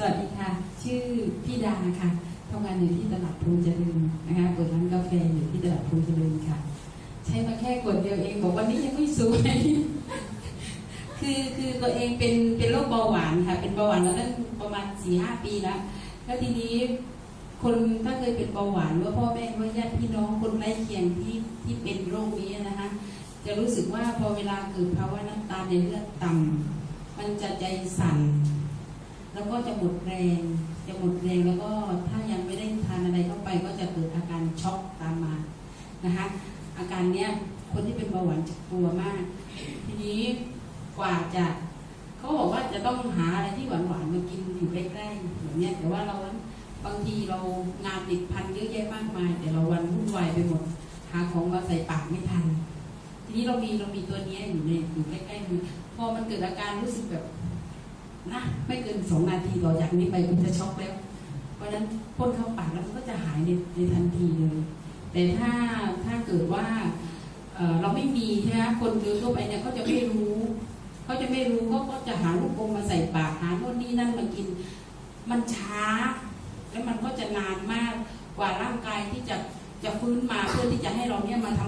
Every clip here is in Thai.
สวัสดีค่ะ ชื่อพี่ดาค่ะทำงานอยู่ที่ตลาดพลูเจริญนะคะเปิดร้านกาแฟอยู่ที่ตลาดพลูเจริญค่ะ ใช้มาแค่กดเดียวเอง บอกวันนี้ยังไม่สวยคือคือตัวเองเป็นเป็นโรคเบาหวานค่ะ เป็นเบาหวานมาตั้งประมาณสี่ห้าปีแล้วแล้วทีนี้คนถ้าเคยเป็นเบาหวานว่าพ่อแม่ว่าญาติพี่น้องคนใกล้เคียงที่ที่เป็นโรคนี้นะคะจะรู้สึกว่าพอเวลาเกิดภาวะน้ำตาลในเลือดต่ำมันจะใจสั่น แล้วก็จะหมดแรง จะหมดแรงแล้วก็ถ้ายังไม่ได้ทานอะไรเข้าไป ก็จะเกิดอาการช็อกตามมานะคะอาการเนี้ยคนที่เป็นเบาหวานจะกลัวมาก ทีนี้กว่าจะเขาบอกว่าจะต้องหาอะไรที่หวานๆมากินอยู่ใกล้ๆแบบเนี้ยแต่ว่าเราบางทีเรางานติดพันเยอะแยะมากมาย แต่เราวันวุ่นวายไปหมด หาของมาใส่ปากไม่ทัน ทีนี้เรามีเรามีตัวนี้อยู่ในอยู่ใกล้ๆมือพอมันเกิดอาการรู้สึกแบบ นะไม่เกินสองนาทีต่อจากนี้ไปคุณจะช็อกแล้ว เพราะฉะนั้นพ่นเข้าปากแล้วมันก็จะหายในในทันทีเลย แต่ถ้าถ้าเกิดว่าเเราไม่มีใช่ไหมคนโดยทั่วไปเนี่ยเขาจะไม่รู้เขาจะไม่รู้เขาก็จะหาลูกอมมาใส่ปากหาโน่นนี่นั่นมากิน มันช้า แล้วมันก็จะนานมากกว่าร่างกายที่จะจะฟื้นมาเพื่อที่จะให้เราเนี่ยมาท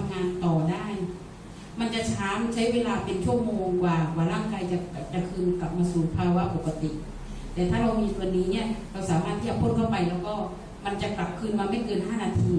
ำงา นจะช้าใช้เวลาเป็นชั่วโมงกว่ากว่าร่างกายจะจะคืนกลับมาสู่ภาวะปกติ แต่ถ้าเรามีตัวนี้เนี่ยเราสามารถที่จะพ่นเข้าไปแล้วก็มันจะกลับคืนมาไม่เกิน 5 นาที